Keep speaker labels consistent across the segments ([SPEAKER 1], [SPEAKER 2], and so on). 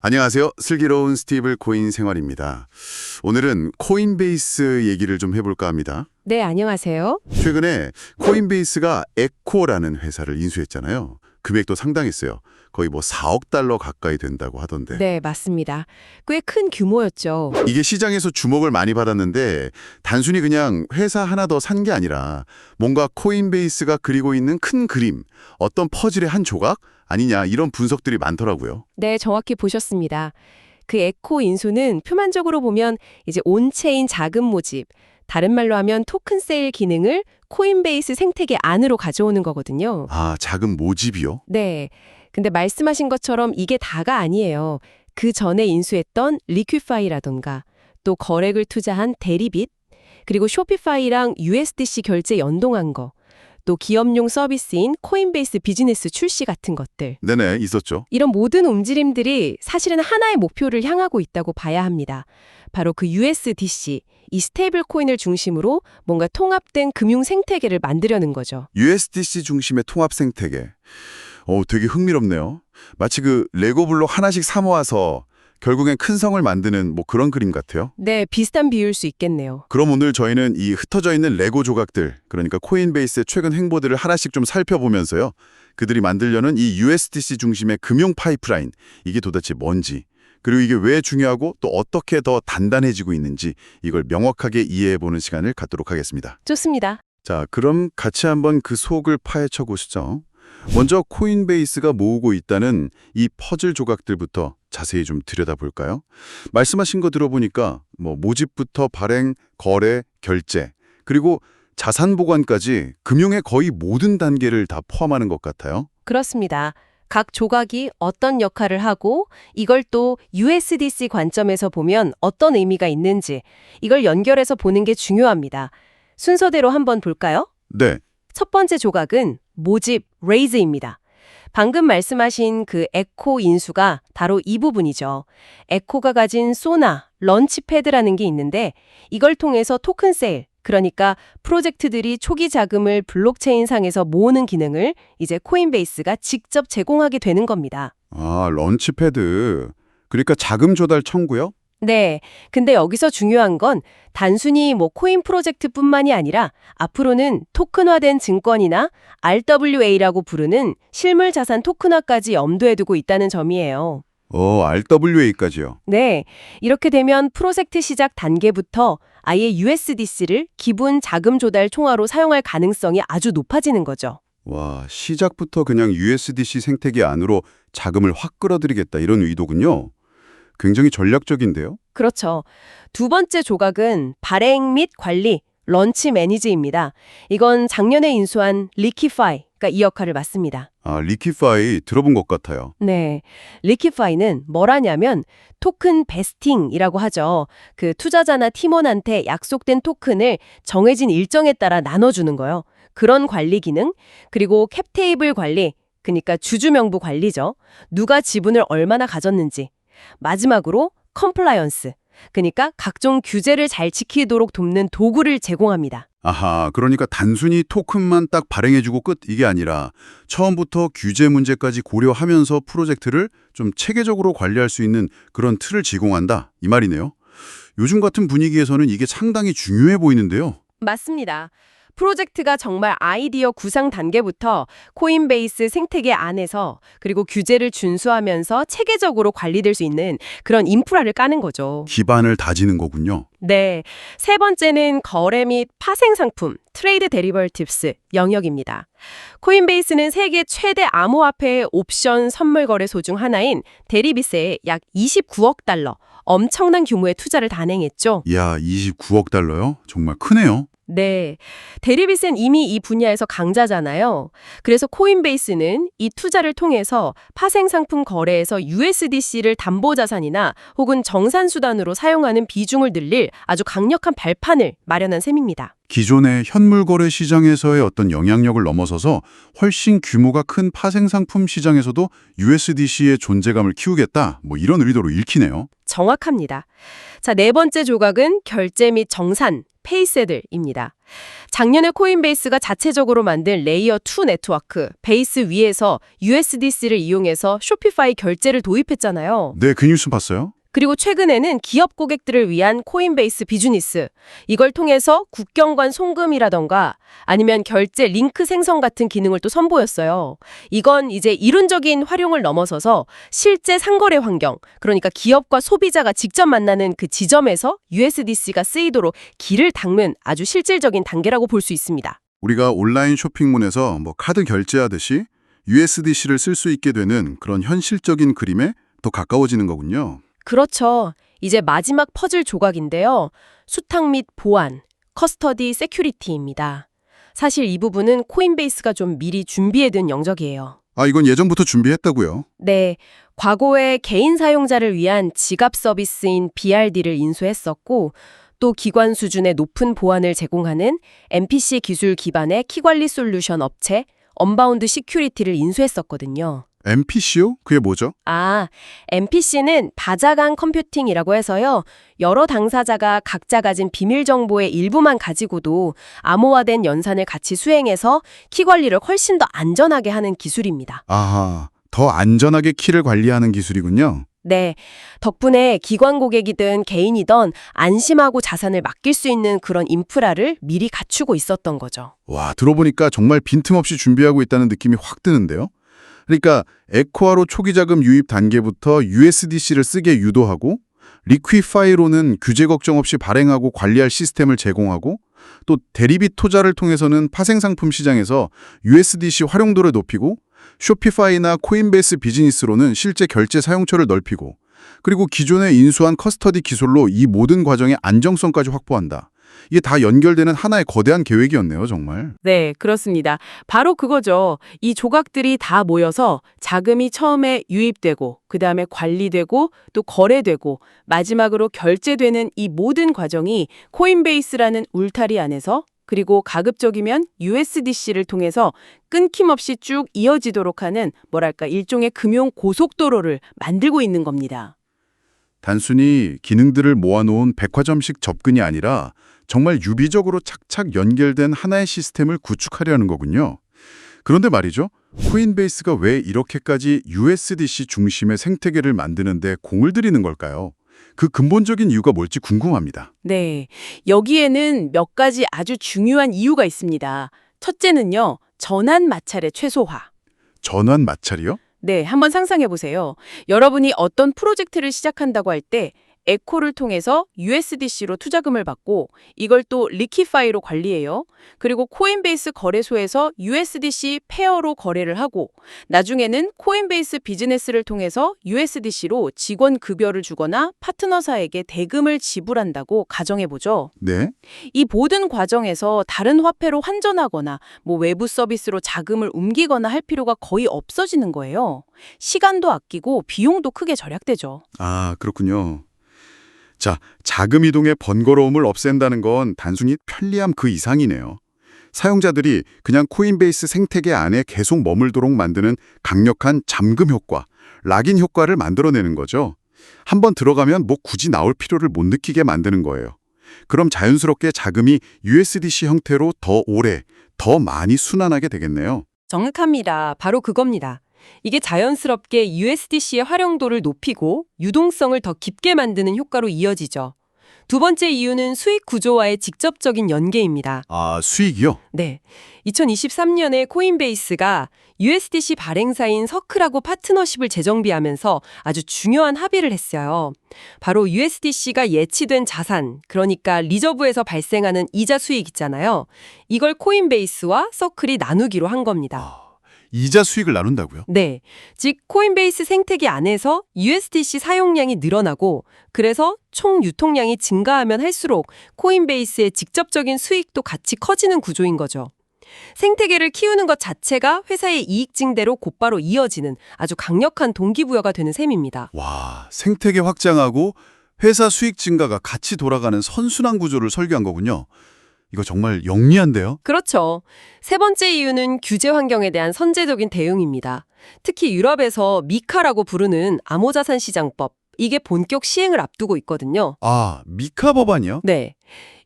[SPEAKER 1] 안녕하세요. 슬기로운 스티브 코인 생활입니다. 오늘은 코인베이스 얘기를 좀 해볼까 합니다.
[SPEAKER 2] 네, 안녕하세요.
[SPEAKER 1] 최근에 코인베이스가 에코라는 회사를 인수했잖아요. 금액도 상당했어요. 거의 뭐 4억 달러 가까이 된다고 하던데.
[SPEAKER 2] 네, 맞습니다. 꽤 큰 규모였죠.
[SPEAKER 1] 이게 시장에서 주목을 많이 받았는데 단순히 그냥 회사 하나 더 산 게 아니라 뭔가 코인베이스가 그리고 있는 큰 그림, 어떤 퍼즐의 한 조각 아니냐 이런 분석들이 많더라고요.
[SPEAKER 2] 네, 정확히 보셨습니다. 그 에코 인수는 표면적으로 보면 이제 온체인 자금 모집, 다른 말로 하면 토큰 세일 기능을 코인베이스 생태계 안으로 가져오는 거거든요.
[SPEAKER 1] 아, 자금 모집이요?
[SPEAKER 2] 네. 근데 말씀하신 것처럼 이게 다가 아니에요. 그 전에 인수했던 리퀴파이라던가 또 거래글 투자한 대리빗 그리고 쇼피파이랑 USDC 결제 연동한 거 또 기업용 서비스인 코인베이스 비즈니스 출시 같은 것들
[SPEAKER 1] 네네, 있었죠.
[SPEAKER 2] 이런 모든 움직임들이 사실은 하나의 목표를 향하고 있다고 봐야 합니다. 바로 그 USDC, 이 스테이블 코인을 중심으로 뭔가 통합된 금융 생태계를 만들려는 거죠.
[SPEAKER 1] USDC 중심의 통합 생태계. 오, 되게 흥미롭네요. 마치 그 레고 블록 하나씩 사 모아서 결국엔 큰 성을 만드는 뭐 그런 그림 같아요.
[SPEAKER 2] 네, 비슷한 비유일 수 있겠네요.
[SPEAKER 1] 그럼 오늘 저희는 이 흩어져 있는 레고 조각들, 그러니까 코인베이스의 최근 행보들을 하나씩 좀 살펴보면서요. 그들이 만들려는 이 USDC 중심의 금융 파이프라인, 이게 도대체 뭔지, 그리고 이게 왜 중요하고 또 어떻게 더 단단해지고 있는지 이걸 명확하게 이해해보는 시간을 갖도록 하겠습니다.
[SPEAKER 2] 좋습니다.
[SPEAKER 1] 자, 그럼 같이 한번 그 속을 파헤쳐 보시죠. 먼저 코인베이스가 모으고 있다는 이 퍼즐 조각들부터 자세히 좀 들여다볼까요? 말씀하신 거 들어보니까 뭐 모집부터 발행, 거래, 결제, 그리고 자산 보관까지 금융의 거의 모든 단계를 다 포함하는 것 같아요.
[SPEAKER 2] 그렇습니다. 각 조각이 어떤 역할을 하고 이걸 또 USDC 관점에서 보면 어떤 의미가 있는지 이걸 연결해서 보는 게 중요합니다. 순서대로 한번 볼까요?
[SPEAKER 1] 네,
[SPEAKER 2] 첫 번째 조각은 모집, 레이즈입니다. 방금 말씀하신 그 에코 인수가 바로 이 부분이죠. 에코가 가진 소나, 런치패드라는 게 있는데 이걸 통해서 토큰 세일, 그러니까 프로젝트들이 초기 자금을 블록체인 상에서 모으는 기능을 이제 코인베이스가 직접 제공하게 되는 겁니다.
[SPEAKER 1] 아, 런치패드. 그러니까 자금 조달 청구요?
[SPEAKER 2] 네. 근데 여기서 중요한 건 단순히 뭐 코인 프로젝트뿐만이 아니라 앞으로는 토큰화된 증권이나 RWA라고 부르는 실물 자산 토큰화까지 염두에 두고 있다는 점이에요.
[SPEAKER 1] 어, RWA까지요.
[SPEAKER 2] 네. 이렇게 되면 프로젝트 시작 단계부터 아예 USDC를 기본 자금 조달 총화로 사용할 가능성이 아주 높아지는 거죠.
[SPEAKER 1] 와, 시작부터 그냥 USDC 생태계 안으로 자금을 확 끌어들이겠다 이런 의도군요. 굉장히 전략적인데요.
[SPEAKER 2] 그렇죠. 두 번째 조각은 발행 및 관리, 런치 매니지입니다. 이건 작년에 인수한 리키파이가 이 역할을 맡습니다.
[SPEAKER 1] 아, 리키파이 들어본 것 같아요.
[SPEAKER 2] 네. 리키파이는 뭐라냐면 토큰 베스팅이라고 하죠. 그 투자자나 팀원한테 약속된 토큰을 정해진 일정에 따라 나눠주는 거요. 그런 관리 기능, 그리고 캡테이블 관리, 그러니까 주주명부 관리죠. 누가 지분을 얼마나 가졌는지. 마지막으로 컴플라이언스, 그러니까 각종 규제를 잘 지키도록 돕는 도구를 제공합니다.
[SPEAKER 1] 아하, 그러니까 단순히 토큰만 딱 발행해주고 끝 이게 아니라 처음부터 규제 문제까지 고려하면서 프로젝트를 좀 체계적으로 관리할 수 있는 그런 틀을 제공한다 이 말이네요. 요즘 같은 분위기에서는 이게 상당히 중요해 보이는데요.
[SPEAKER 2] 맞습니다. 프로젝트가 정말 아이디어 구상 단계부터 코인베이스 생태계 안에서 그리고 규제를 준수하면서 체계적으로 관리될 수 있는 그런 인프라를 까는 거죠.
[SPEAKER 1] 기반을 다지는 거군요.
[SPEAKER 2] 네. 세 번째는 거래 및 파생 상품, 트레이드 데리버티브스 영역입니다. 코인베이스는 세계 최대 암호화폐 옵션 선물 거래소 중 하나인 데리비스에 약 29억 달러, 엄청난 규모의 투자를 단행했죠.
[SPEAKER 1] 이야, 29억 달러요? 정말 크네요.
[SPEAKER 2] 네. 데리빗은 이미 이 분야에서 강자잖아요. 그래서 코인베이스는 이 투자를 통해서 파생상품 거래에서 USDC를 담보자산이나 혹은 정산수단으로 사용하는 비중을 늘릴 아주 강력한 발판을 마련한 셈입니다.
[SPEAKER 1] 기존의 현물 거래 시장에서의 어떤 영향력을 넘어서서 훨씬 규모가 큰 파생상품 시장에서도 USDC의 존재감을 키우겠다. 뭐 이런 의도로 읽히네요.
[SPEAKER 2] 정확합니다. 자, 네 번째 조각은 결제 및 정산, 페이세들입니다. 작년에 코인베이스가 자체적으로 만든 레이어 2 네트워크, 베이스 위에서 USDC를 이용해서 쇼피파이 결제를 도입했잖아요.
[SPEAKER 1] 네, 그 뉴스 봤어요?
[SPEAKER 2] 그리고 최근에는 기업 고객들을 위한 코인베이스 비즈니스, 이걸 통해서 국경관 송금이라던가 아니면 결제 링크 생성 같은 기능을 또 선보였어요. 이건 이제 이론적인 활용을 넘어서서 실제 상거래 환경, 그러니까 기업과 소비자가 직접 만나는 그 지점에서 USDC가 쓰이도록 길을 닦는 아주 실질적인 단계라고 볼 수 있습니다.
[SPEAKER 1] 우리가 온라인 쇼핑몰에서 뭐 카드 결제하듯이 USDC를 쓸 수 있게 되는 그런 현실적인 그림에 더 가까워지는 거군요.
[SPEAKER 2] 그렇죠. 이제 마지막 퍼즐 조각인데요. 수탁 및 보안, 커스터디 세큐리티입니다. 사실 이 부분은 코인베이스가 좀 미리 준비해둔 영역이에요.
[SPEAKER 1] 아, 이건 예전부터 준비했다고요?
[SPEAKER 2] 네, 과거에 개인 사용자를 위한 지갑 서비스인 BRD를 인수했었고 또 기관 수준의 높은 보안을 제공하는 MPC 기술 기반의 키관리 솔루션 업체 언바운드 시큐리티를 인수했었거든요.
[SPEAKER 1] MPC요? 그게 뭐죠?
[SPEAKER 2] 아, MPC는 다자간 컴퓨팅이라고 해서요. 여러 당사자가 각자 가진 비밀 정보의 일부만 가지고도 암호화된 연산을 같이 수행해서 키 관리를 훨씬 더 안전하게 하는 기술입니다.
[SPEAKER 1] 아하, 더 안전하게 키를 관리하는 기술이군요.
[SPEAKER 2] 네. 덕분에 기관 고객이든 개인이든 안심하고 자산을 맡길 수 있는 그런 인프라를 미리 갖추고 있었던 거죠.
[SPEAKER 1] 와, 들어보니까 정말 빈틈없이 준비하고 있다는 느낌이 확 드는데요. 그러니까 에코아로 초기 자금 유입 단계부터 USDC를 쓰게 유도하고 리퀴파이로는 규제 걱정 없이 발행하고 관리할 시스템을 제공하고 또 대리비 투자를 통해서는 파생 상품 시장에서 USDC 활용도를 높이고 쇼피파이나 코인베이스 비즈니스로는 실제 결제 사용처를 넓히고 그리고 기존에 인수한 커스터디 기술로 이 모든 과정의 안정성까지 확보한다. 이게 다 연결되는 하나의 거대한 계획이었네요, 정말.
[SPEAKER 3] 네, 그렇습니다. 바로 그거죠. 이 조각들이 다 모여서 자금이 처음에 유입되고, 그 다음에 관리되고, 또 거래되고, 마지막으로 결제되는 이 모든 과정이 코인베이스라는 울타리 안에서 그리고 가급적이면 USDC를 통해서 끊김없이 쭉 이어지도록 하는 뭐랄까 일종의 금융 고속도로를 만들고 있는 겁니다.
[SPEAKER 1] 단순히 기능들을 모아놓은 백화점식 접근이 아니라 정말 유비적으로 착착 연결된 하나의 시스템을 구축하려는 거군요. 그런데 말이죠. 코인베이스가 왜 이렇게까지 USDC 중심의 생태계를 만드는데 공을 들이는 걸까요? 그 근본적인 이유가 뭘지 궁금합니다.
[SPEAKER 3] 네, 여기에는 몇 가지 아주 중요한 이유가 있습니다. 첫째는요, 전환 마찰의 최소화.
[SPEAKER 1] 전환 마찰이요?
[SPEAKER 3] 네, 한번 상상해 보세요. 여러분이 어떤 프로젝트를 시작한다고 할 때 에코를 통해서 USDC로 투자금을 받고 이걸 또 리키파이로 관리해요. 그리고 코인베이스 거래소에서 USDC 페어로 거래를 하고 나중에는 코인베이스 비즈니스를 통해서 USDC로 직원 급여를 주거나 파트너사에게 대금을 지불한다고 가정해 보죠.
[SPEAKER 1] 네.
[SPEAKER 3] 이 모든 과정에서 다른 화폐로 환전하거나 뭐 외부 서비스로 자금을 옮기거나 할 필요가 거의 없어지는 거예요. 시간도 아끼고 비용도 크게 절약되죠.
[SPEAKER 1] 아, 그렇군요. 자, 자금 이동의 번거로움을 없앤다는 건 단순히 편리함 그 이상이네요. 사용자들이 그냥 코인베이스 생태계 안에 계속 머물도록 만드는 강력한 잠금 효과, 락인 효과를 만들어내는 거죠. 한번 들어가면 뭐 굳이 나올 필요를 못 느끼게 만드는 거예요. 그럼 자연스럽게 자금이 USDC 형태로 더 오래, 더 많이 순환하게 되겠네요.
[SPEAKER 2] 정확합니다. 바로 그겁니다. 이게 자연스럽게 USDC의 활용도를 높이고 유동성을 더 깊게 만드는 효과로 이어지죠. 두 번째 이유는 수익 구조와의 직접적인 연계입니다.
[SPEAKER 1] 아, 수익이요?
[SPEAKER 2] 네. 2023년에 코인베이스가 USDC 발행사인 서클하고 파트너십을 재정비하면서 아주 중요한 합의를 했어요. 바로 USDC가 예치된 자산, 그러니까 리저브에서 발생하는 이자 수익 있잖아요. 이걸 코인베이스와 서클이 나누기로 한 겁니다.
[SPEAKER 1] 이자 수익을 나눈다고요?
[SPEAKER 2] 네. 즉, 코인베이스 생태계 안에서 USDC 사용량이 늘어나고, 그래서 총 유통량이 증가하면 할수록 코인베이스의 직접적인 수익도 같이 커지는 구조인 거죠. 생태계를 키우는 것 자체가 회사의 이익 증대로 곧바로 이어지는 아주 강력한 동기부여가 되는 셈입니다.
[SPEAKER 1] 와, 생태계 확장하고 회사 수익 증가가 같이 돌아가는 선순환 구조를 설계한 거군요. 이거 정말 영리한데요?
[SPEAKER 2] 그렇죠. 세 번째 이유는 규제 환경에 대한 선제적인 대응입니다. 특히 유럽에서 미카라고 부르는 암호자산 시장법, 이게 본격 시행을 앞두고 있거든요.
[SPEAKER 1] 아, 미카 법안이요?
[SPEAKER 2] 네.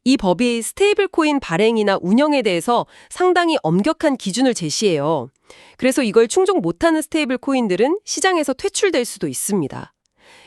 [SPEAKER 2] 이 법이 스테이블 코인 발행이나 운영에 대해서 상당히 엄격한 기준을 제시해요. 그래서 이걸 충족 못하는 스테이블 코인들은 시장에서 퇴출될 수도 있습니다.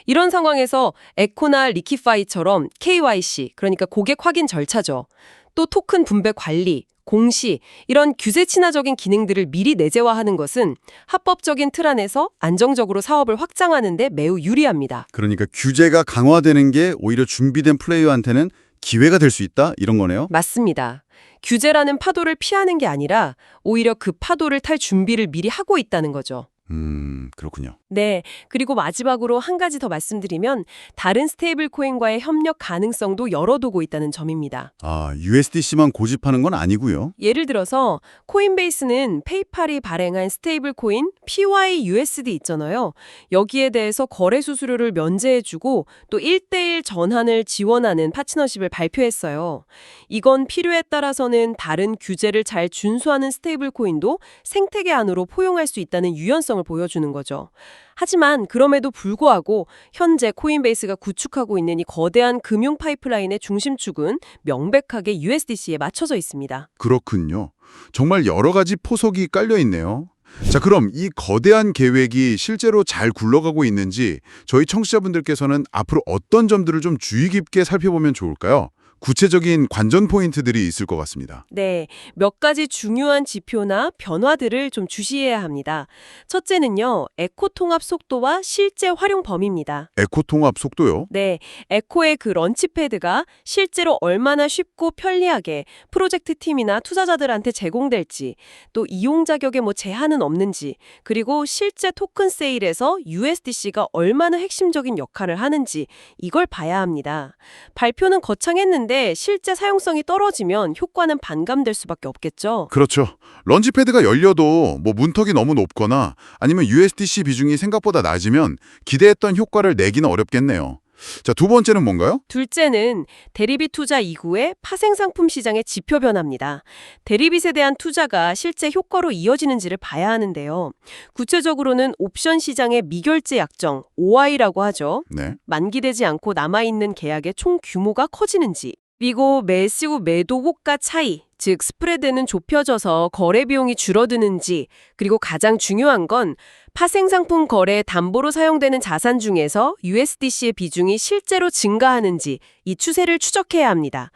[SPEAKER 2] 이런 상황에서 에코나 리키파이처럼 KYC, 그러니까 고객 확인 절차죠. 또 토큰 분배 관리, 공시, 이런 규제 친화적인 기능들을 미리 내재화하는 것은 합법적인 틀 안에서 안정적으로 사업을 확장하는 데 매우 유리합니다.
[SPEAKER 1] 그러니까 규제가 강화되는 게 오히려 준비된 플레이어한테는 기회가 될 수 있다 이런 거네요.
[SPEAKER 2] 맞습니다. 규제라는 파도를 피하는 게 아니라 오히려 그 파도를 탈 준비를 미리 하고 있다는 거죠.
[SPEAKER 1] 음, 그렇군요.
[SPEAKER 2] 네. 그리고 마지막으로 한 가지 더 말씀드리면 다른 스테이블 코인과의 협력 가능성도 열어두고 있다는 점입니다.
[SPEAKER 1] 아, USDC만 고집하는 건 아니고요.
[SPEAKER 2] 예를 들어서 코인베이스는 페이팔이 발행한 스테이블 코인 PYUSD 있잖아요. 여기에 대해서 거래 수수료를 면제해주고 또 1대1 전환을 지원하는 파트너십을 발표했어요. 이건 필요에 따라서는 다른 규제를 잘 준수하는 스테이블 코인도 생태계 안으로 포용할 수 있다는 유연성 을 보여주는 거죠. 하지만 그럼에도 불구하고 현재 코인베이스가 구축하고 있는 이 거대한 금융 파이프라인의 중심축은 명백하게 USDC에 맞춰져 있습니다.
[SPEAKER 1] 그렇군요. 정말 여러 가지 포석이 깔려 있네요. 자, 그럼 이 거대한 계획이 실제로 잘 굴러가고 있는지 저희 청취자분들께서는 앞으로 어떤 점들을 좀 주의 깊게 살펴보면 좋을까요? 구체적인 관전 포인트들이 있을 것 같습니다.
[SPEAKER 2] 네, 몇 가지 중요한 지표나 변화들을 좀 주시해야 합니다. 첫째는요, 에코 통합 속도와 실제 활용 범위입니다.
[SPEAKER 1] 에코 통합 속도요?
[SPEAKER 2] 네, 에코의 그 런치패드가 실제로 얼마나 쉽고 편리하게 프로젝트 팀이나 투자자들한테 제공될지, 또 이용 자격에 뭐 제한은 없는지, 그리고 실제 토큰 세일에서 USDC가 얼마나 핵심적인 역할을 하는지 이걸 봐야 합니다. 발표는 거창했는데 실제 사용성이 떨어지면 효과는 반감될 수밖에 없겠죠.
[SPEAKER 1] 그렇죠. 런치패드가 열려도 뭐 문턱이 너무 높거나 아니면 USDC 비중이 생각보다 낮으면 기대했던 효과를 내기는 어렵겠네요. 자, 두 번째는 뭔가요?
[SPEAKER 2] 둘째는 대리비 투자 이후의 파생상품 시장의 지표 변화입니다. 대리빗에 대한 투자가 실제 효과로 이어지는지를 봐야 하는데요. 구체적으로는 옵션 시장의 미결제 약정, OI라고 하죠.
[SPEAKER 1] 네.
[SPEAKER 2] 만기되지 않고 남아있는 계약의 총 규모가 커지는지, 그리고 매수 매도 호가 차이, 즉 스프레드는 좁혀져서 거래 비용이 줄어드는지, 그리고 가장 중요한 건 파생상품 거래에 담보로 사용되는 자산 중에서 USDC의 비중이 실제로 증가하는지 이 추세를 추적해야 합니다.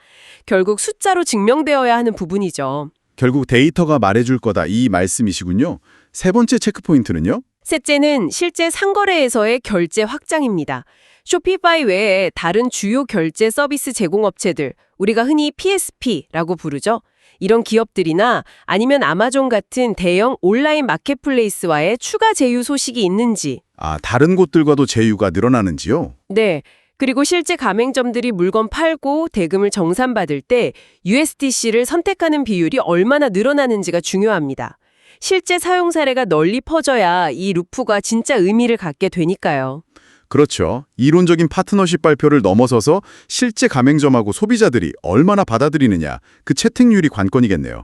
[SPEAKER 2] 결국 숫자로 증명되어야 하는 부분이죠.
[SPEAKER 1] 결국 데이터가 말해줄 거다 이 말씀이시군요. 세 번째 체크포인트는요?
[SPEAKER 2] 셋째는 실제 상거래에서의 결제 확장입니다. 쇼피파이 외에 다른 주요 결제 서비스 제공업체들, 우리가 흔히 PSP라고 부르죠. 이런 기업들이나 아니면 아마존 같은 대형 온라인 마켓플레이스와의 추가 제휴 소식이 있는지,
[SPEAKER 1] 아, 다른 곳들과도 제휴가 늘어나는지요?
[SPEAKER 2] 네. 그리고 실제 가맹점들이 물건 팔고 대금을 정산받을 때 USDC를 선택하는 비율이 얼마나 늘어나는지가 중요합니다. 실제 사용 사례가 널리 퍼져야 이 루프가 진짜 의미를 갖게 되니까요.
[SPEAKER 1] 그렇죠. 이론적인 파트너십 발표를 넘어서서 실제 가맹점하고 소비자들이 얼마나 받아들이느냐, 그 채택률이 관건이겠네요.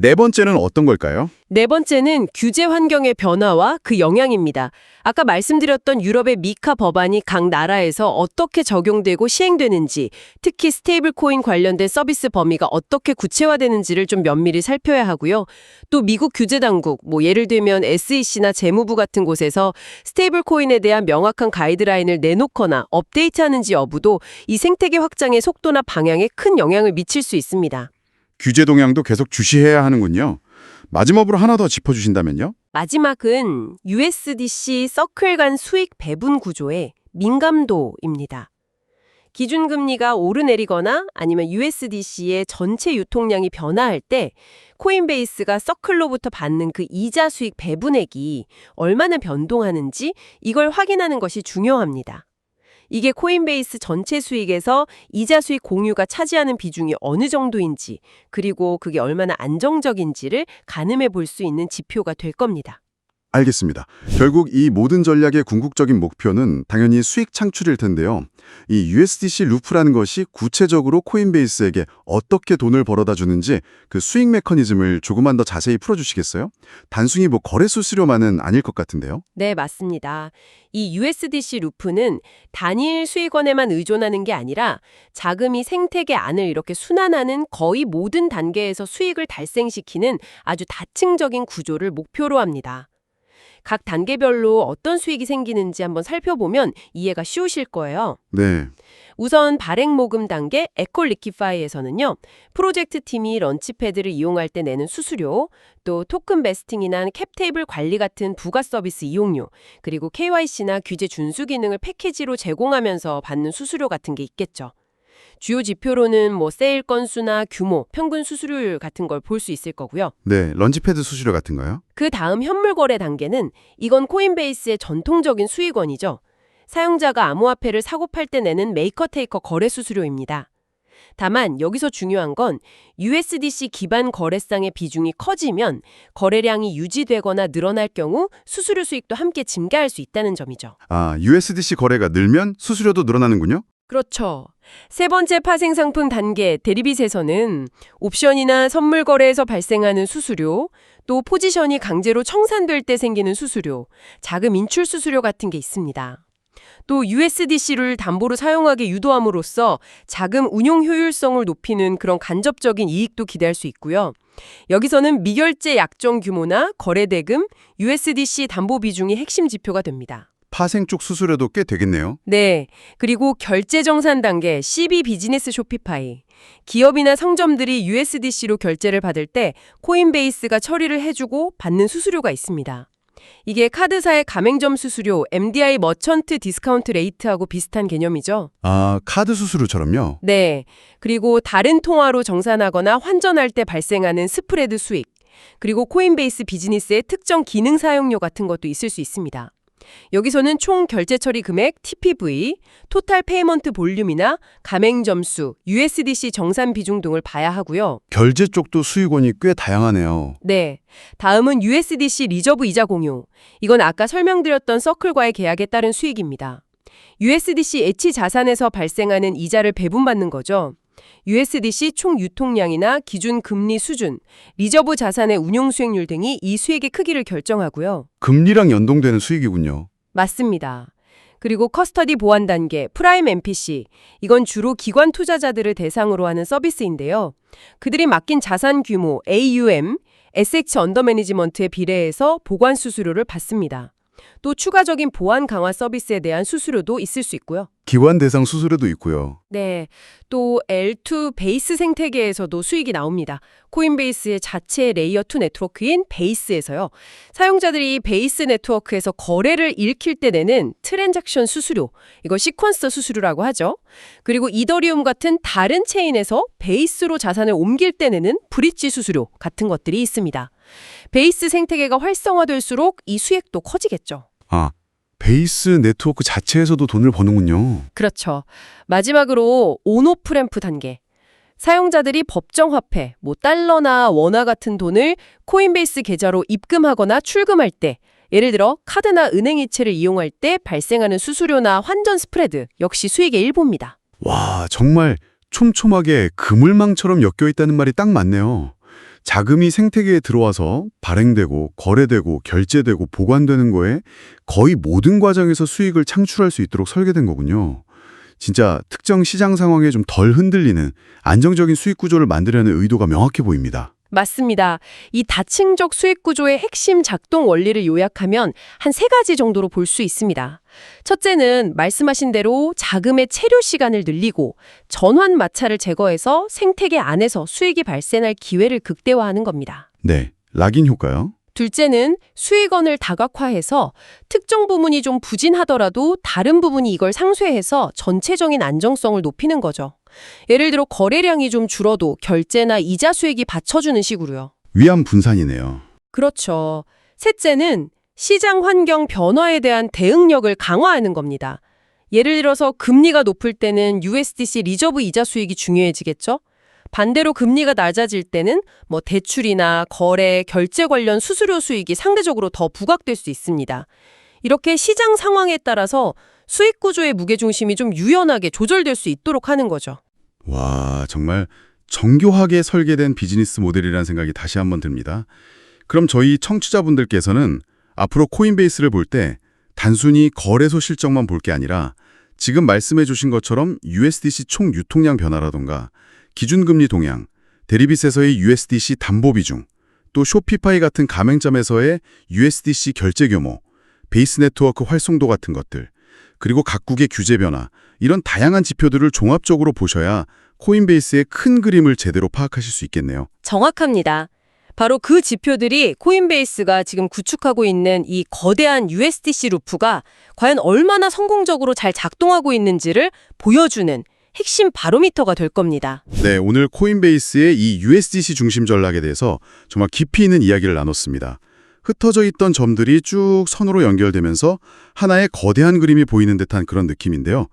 [SPEAKER 1] 네 번째는 어떤 걸까요?
[SPEAKER 2] 네 번째는 규제 환경의 변화와 그 영향입니다. 아까 말씀드렸던 유럽의 미카 법안이 각 나라에서 어떻게 적용되고 시행되는지, 특히 스테이블 코인 관련된 서비스 범위가 어떻게 구체화되는지를 좀 면밀히 살펴야 하고요. 또 미국 규제 당국, 뭐 예를 들면 SEC나 재무부 같은 곳에서 스테이블 코인에 대한 명확한 가이드라인을 내놓거나 업데이트하는지 여부도 이 생태계 확장의 속도나 방향에 큰 영향을 미칠 수 있습니다.
[SPEAKER 1] 규제 동향도 계속 주시해야 하는군요. 마지막으로 하나 더 짚어주신다면요?
[SPEAKER 2] 마지막은 USDC 서클 간 수익 배분 구조의 민감도입니다. 기준금리가 오르내리거나 아니면 USDC의 전체 유통량이 변화할 때 코인베이스가 서클로부터 받는 그 이자 수익 배분액이 얼마나 변동하는지 이걸 확인하는 것이 중요합니다. 이게 코인베이스 전체 수익에서 이자 수익 공유가 차지하는 비중이 어느 정도인지 그리고 그게 얼마나 안정적인지를 가늠해 볼 수 있는 지표가 될 겁니다.
[SPEAKER 1] 알겠습니다. 결국 이 모든 전략의 궁극적인 목표는 당연히 수익 창출일 텐데요. 이 USDC 루프라는 것이 구체적으로 코인베이스에게 어떻게 돈을 벌어다 주는지 그 수익 메커니즘을 조금만 더 자세히 풀어주시겠어요? 단순히 뭐 거래 수수료만은 아닐 것 같은데요.
[SPEAKER 2] 네, 맞습니다. 이 USDC 루프는 단일 수익원에만 의존하는 게 아니라 자금이 생태계 안을 이렇게 순환하는 거의 모든 단계에서 수익을 달성시키는 아주 다층적인 구조를 목표로 합니다. 각 단계별로 어떤 수익이 생기는지 한번 살펴보면 이해가 쉬우실 거예요.
[SPEAKER 1] 네.
[SPEAKER 2] 우선 발행 모금 단계 에콜 리키파이에서는요. 프로젝트 팀이 런치패드를 이용할 때 내는 수수료, 또 토큰 베스팅이나 캡테이블 관리 같은 부가 서비스 이용료, 그리고 KYC나 규제 준수 기능을 패키지로 제공하면서 받는 수수료 같은 게 있겠죠. 주요 지표로는 뭐 세일 건수나 규모, 평균 수수료율 같은 걸 볼 수 있을 거고요.
[SPEAKER 1] 네, 런치패드 수수료 같은가요?
[SPEAKER 2] 그 다음 현물 거래 단계는 이건 코인베이스의 전통적인 수익원이죠. 사용자가 암호화폐를 사고 팔 때 내는 메이커 테이커 거래 수수료입니다. 다만 여기서 중요한 건 USDC 기반 거래상의 비중이 커지면 거래량이 유지되거나 늘어날 경우 수수료 수익도 함께 증가할 수 있다는 점이죠.
[SPEAKER 1] 아, USDC 거래가 늘면 수수료도 늘어나는군요?
[SPEAKER 2] 그렇죠. 세 번째 파생 상품 단계 대리빗에서는 옵션이나 선물 거래에서 발생하는 수수료, 또 포지션이 강제로 청산될 때 생기는 수수료, 자금 인출 수수료 같은 게 있습니다. 또 USDC를 담보로 사용하게 유도함으로써 자금 운용 효율성을 높이는 그런 간접적인 이익도 기대할 수 있고요. 여기서는 미결제 약정 규모나 거래 대금, USDC 담보 비중이 핵심 지표가 됩니다.
[SPEAKER 1] 파생 쪽 수수료도 꽤 되겠네요.
[SPEAKER 2] 네. 그리고 결제 정산 단계 CB 비즈니스 쇼피파이. 기업이나 상점들이 USDC로 결제를 받을 때 코인베이스가 처리를 해주고 받는 수수료가 있습니다. 이게 카드사의 가맹점 수수료 MDI 머천트 디스카운트 레이트하고 비슷한 개념이죠.
[SPEAKER 1] 아, 카드 수수료처럼요?
[SPEAKER 2] 네. 그리고 다른 통화로 정산하거나 환전할 때 발생하는 스프레드 수익. 그리고 코인베이스 비즈니스의 특정 기능 사용료 같은 것도 있을 수 있습니다. 여기서는 총 결제 처리 금액 TPV, 토탈 페이먼트 볼륨이나 가맹 점수, USDC 정산 비중 등을 봐야 하고요.
[SPEAKER 1] 결제 쪽도 수익원이 꽤 다양하네요.
[SPEAKER 2] 네. 다음은 USDC 리저브 이자 공유. 이건 아까 설명드렸던 서클과의 계약에 따른 수익입니다. USDC 애치 자산에서 발생하는 이자를 배분받는 거죠. USDC 총 유통량이나 기준 금리 수준, 리저브 자산의 운용 수익률 등이 이 수익의 크기를 결정하고요.
[SPEAKER 1] 금리랑 연동되는 수익이군요.
[SPEAKER 2] 맞습니다. 그리고 커스터디 보안 단계, 프라임 MPC. 이건 주로 기관 투자자들을 대상으로 하는 서비스인데요. 그들이 맡긴 자산 규모, AUM, SH 언더 매니지먼트에 비례해서 보관 수수료를 받습니다. 또 추가적인 보안 강화 서비스에 대한 수수료도 있을 수 있고요.
[SPEAKER 1] 기관 대상 수수료도 있고요.
[SPEAKER 2] 네. 또 L2 베이스 생태계에서도 수익이 나옵니다. 코인베이스의 자체 레이어 2 네트워크인 베이스에서요. 사용자들이 베이스 네트워크에서 거래를 읽힐 때 내는 트랜잭션 수수료, 이거 시퀀서 수수료라고 하죠. 그리고 이더리움 같은 다른 체인에서 베이스로 자산을 옮길 때 내는 브릿지 수수료 같은 것들이 있습니다. 베이스 생태계가 활성화될수록 이 수익도 커지겠죠.
[SPEAKER 1] 아, 베이스 네트워크 자체에서도 돈을 버는군요.
[SPEAKER 2] 그렇죠. 마지막으로 온오프 램프 단계. 사용자들이 법정 화폐, 뭐 달러나 원화 같은 돈을 코인베이스 계좌로 입금하거나 출금할 때, 예를 들어 카드나 은행 이체를 이용할 때 발생하는 수수료나 환전 스프레드 역시 수익의 일부입니다.
[SPEAKER 1] 와, 정말 촘촘하게 그물망처럼 엮여 있다는 말이 딱 맞네요. 자금이 생태계에 들어와서 발행되고 거래되고 결제되고 보관되는 거에 거의 모든 과정에서 수익을 창출할 수 있도록 설계된 거군요. 진짜 특정 시장 상황에 좀 덜 흔들리는 안정적인 수익 구조를 만들려는 의도가 명확해 보입니다.
[SPEAKER 2] 맞습니다. 이 다층적 수익 구조의 핵심 작동 원리를 요약하면 한 세 가지 정도로 볼 수 있습니다. 첫째는 말씀하신 대로 자금의 체류 시간을 늘리고 전환 마찰을 제거해서 생태계 안에서 수익이 발생할 기회를 극대화하는 겁니다.
[SPEAKER 1] 네, 락인 효과요.
[SPEAKER 2] 둘째는 수익원을 다각화해서 특정 부분이 좀 부진하더라도 다른 부분이 이걸 상쇄해서 전체적인 안정성을 높이는 거죠. 예를 들어 거래량이 좀 줄어도 결제나 이자 수익이 받쳐주는 식으로요.
[SPEAKER 1] 위험 분산이네요.
[SPEAKER 2] 그렇죠. 셋째는 시장 환경 변화에 대한 대응력을 강화하는 겁니다. 예를 들어서 금리가 높을 때는 USDC 리저브 이자 수익이 중요해지겠죠? 반대로 금리가 낮아질 때는 뭐 대출이나 거래, 결제 관련 수수료 수익이 상대적으로 더 부각될 수 있습니다. 이렇게 시장 상황에 따라서 수익 구조의 무게중심이 좀 유연하게 조절될 수 있도록 하는 거죠.
[SPEAKER 1] 와, 정말 정교하게 설계된 비즈니스 모델이라는 생각이 다시 한번 듭니다. 그럼 저희 청취자분들께서는 앞으로 코인베이스를 볼 때 단순히 거래소 실적만 볼 게 아니라 지금 말씀해 주신 것처럼 USDC 총 유통량 변화라던가 기준금리 동향, 대리빗에서의 USDC 담보 비중, 또 쇼피파이 같은 가맹점에서의 USDC 결제 규모, 베이스 네트워크 활성도 같은 것들, 그리고 각국의 규제 변화, 이런 다양한 지표들을 종합적으로 보셔야 코인베이스의 큰 그림을 제대로 파악하실 수 있겠네요.
[SPEAKER 2] 정확합니다. 바로 그 지표들이 코인베이스가 지금 구축하고 있는 이 거대한 USDC 루프가 과연 얼마나 성공적으로 잘 작동하고 있는지를 보여주는 핵심 바로미터가 될 겁니다.
[SPEAKER 1] 네, 오늘 코인베이스의 이 USDC 중심 전략에 대해서 정말 깊이 있는 이야기를 나눴습니다. 흩어져 있던 점들이 쭉 선으로 연결되면서 하나의 거대한 그림이 보이는 듯한 그런 느낌인데요.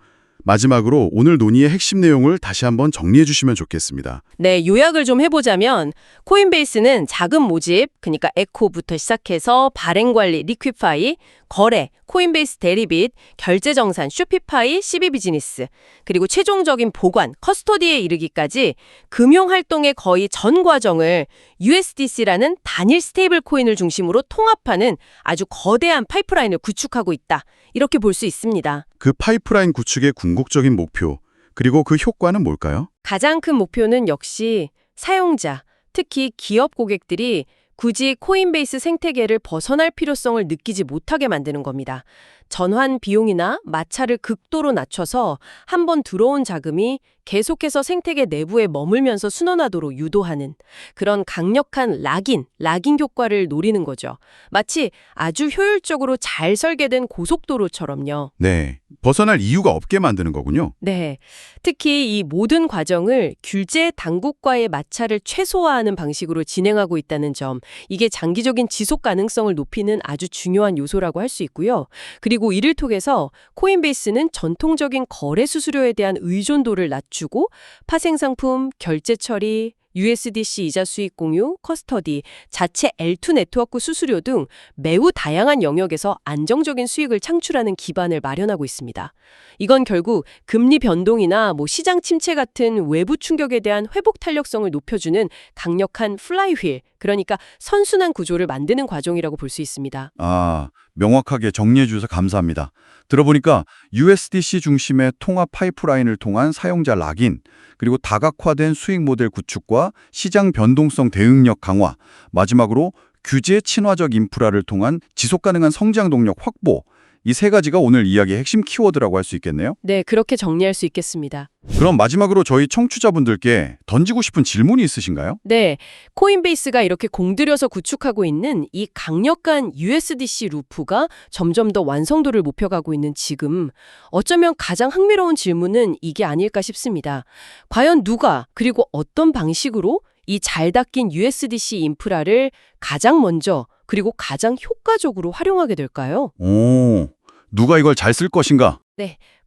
[SPEAKER 1] 마지막으로 오늘 논의의 핵심 내용을 다시 한번 정리해 주시면 좋겠습니다.
[SPEAKER 2] 네, 요약을 좀 해보자면 코인베이스는 자금 모집, 그러니까 에코부터 시작해서 발행 관리, 리퀴파이, 거래, 코인베이스 대리빗, 결제 정산, 쇼피파이, CB 비즈니스, 그리고 최종적인 보관, 커스터디에 이르기까지 금융 활동의 거의 전 과정을 USDC라는 단일 스테이블 코인을 중심으로 통합하는 아주 거대한 파이프라인을 구축하고 있다. 이렇게 볼 수 있습니다.
[SPEAKER 1] 그 파이프라인 구축의 궁극적인 목표, 그리고 그 효과는 뭘까요?
[SPEAKER 2] 가장 큰 목표는 역시 사용자, 특히 기업 고객들이 굳이 코인베이스 생태계를 벗어날 필요성을 느끼지 못하게 만드는 겁니다. 전환 비용이나 마찰을 극도로 낮춰서 한번 들어온 자금이 계속해서 생태계 내부에 머물면서 순원하도록 유도하는 그런 강력한 락인, 락인 효과를 노리는 거죠. 마치 아주 효율적으로 잘 설계된 고속도로처럼요.
[SPEAKER 1] 네, 벗어날 이유가 없게 만드는 거군요.
[SPEAKER 2] 네. 특히 이 모든 과정을 규제 당국과의 마찰을 최소화하는 방식으로 진행하고 있다는 점, 이게 장기적인 지속 가능성을 높이는 아주 중요한 요소라고 할 수 있고요. 그리고 이를 통해서 코인베이스는 전통적인 거래 수수료에 대한 의존도를 낮추 고 파생 상품, 결제 처리, USDC 이자 수익 공유, 커스터디, 자체 L2 네트워크 수수료 등 매우 다양한 영역에서 안정적인 수익을 창출하는 기반을 마련하고 있습니다. 이건 결국 금리 변동이나 뭐 시장 침체 같은 외부 충격에 대한 회복 탄력성을 높여주는 강력한 플라이휠, 그러니까 선순환 구조를 만드는 과정이라고 볼 수 있습니다.
[SPEAKER 4] 아, 명확하게 정리해 주셔서 감사합니다. 들어보니까 USDC 중심의 통합 파이프라인을 통한 사용자 락인, 그리고 다각화된 수익 모델 구축과 시장 변동성 대응력 강화, 마지막으로 규제 친화적 인프라를 통한 지속 가능한 성장 동력 확보, 이 세 가지가 오늘 이야기의 핵심 키워드라고 할 수 있겠네요.
[SPEAKER 2] 네, 그렇게 정리할 수 있겠습니다.
[SPEAKER 4] 그럼 마지막으로 저희 청취자분들께 던지고 싶은 질문이 있으신가요?
[SPEAKER 2] 네, 코인베이스가 이렇게 공들여서 구축하고 있는 이 강력한 USDC 루프가 점점 더 완성도를 높여가고 있는 지금 어쩌면 가장 흥미로운 질문은 이게 아닐까 싶습니다. 과연 누가 그리고 어떤 방식으로 이 잘 닦인 USDC 인프라를 가장 먼저 그리고 가장 효과적으로 활용하게 될까요?
[SPEAKER 4] 오, 누가 이걸 잘 쓸 것인가?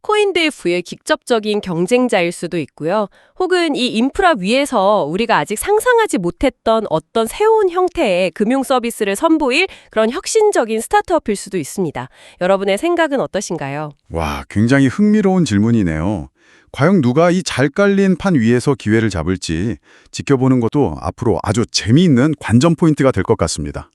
[SPEAKER 2] 코인데프의 직접적인 경쟁자일 수도 있고요. 혹은 이 인프라 위에서 우리가 아직 상상하지 못했던 어떤 새로운 형태의 금융 서비스를 선보일 그런 혁신적인 스타트업일 수도 있습니다. 여러분의 생각은 어떠신가요?
[SPEAKER 1] 와, 굉장히 흥미로운 질문이네요. 과연 누가 이 잘 깔린 판 위에서 기회를 잡을지 지켜보는 것도 앞으로 아주 재미있는 관전 포인트가 될 것 같습니다.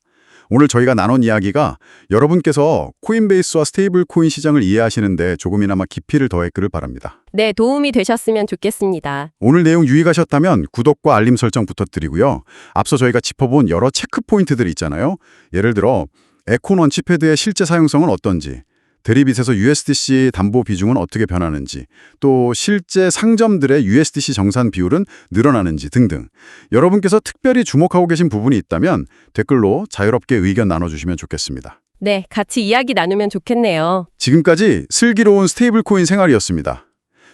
[SPEAKER 1] 오늘 저희가 나눈 이야기가 여러분께서 코인베이스와 스테이블 코인 시장을 이해하시는데 조금이나마 깊이를 더했기를 바랍니다.
[SPEAKER 2] 네, 도움이 되셨으면 좋겠습니다.
[SPEAKER 1] 오늘 내용 유익하셨다면 구독과 알림 설정 부탁드리고요. 앞서 저희가 짚어본 여러 체크 포인트들 있잖아요. 예를 들어 에콘 원치패드의 실제 사용성은 어떤지, 대리빗에서 USDC 담보 비중은 어떻게 변하는지, 또 실제 상점들의 USDC 정산 비율은 늘어나는지 등등. 여러분께서 특별히 주목하고 계신 부분이 있다면 댓글로 자유롭게 의견 나눠주시면 좋겠습니다.
[SPEAKER 2] 네, 같이 이야기 나누면 좋겠네요.
[SPEAKER 1] 지금까지 슬기로운 스테이블 코인 생활이었습니다.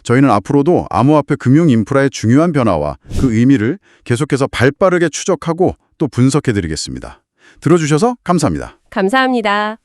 [SPEAKER 1] 저희는 앞으로도 암호화폐 금융 인프라의 중요한 변화와 그 의미를 계속해서 발빠르게 추적하고 또 분석해드리겠습니다. 들어주셔서 감사합니다.
[SPEAKER 2] 감사합니다.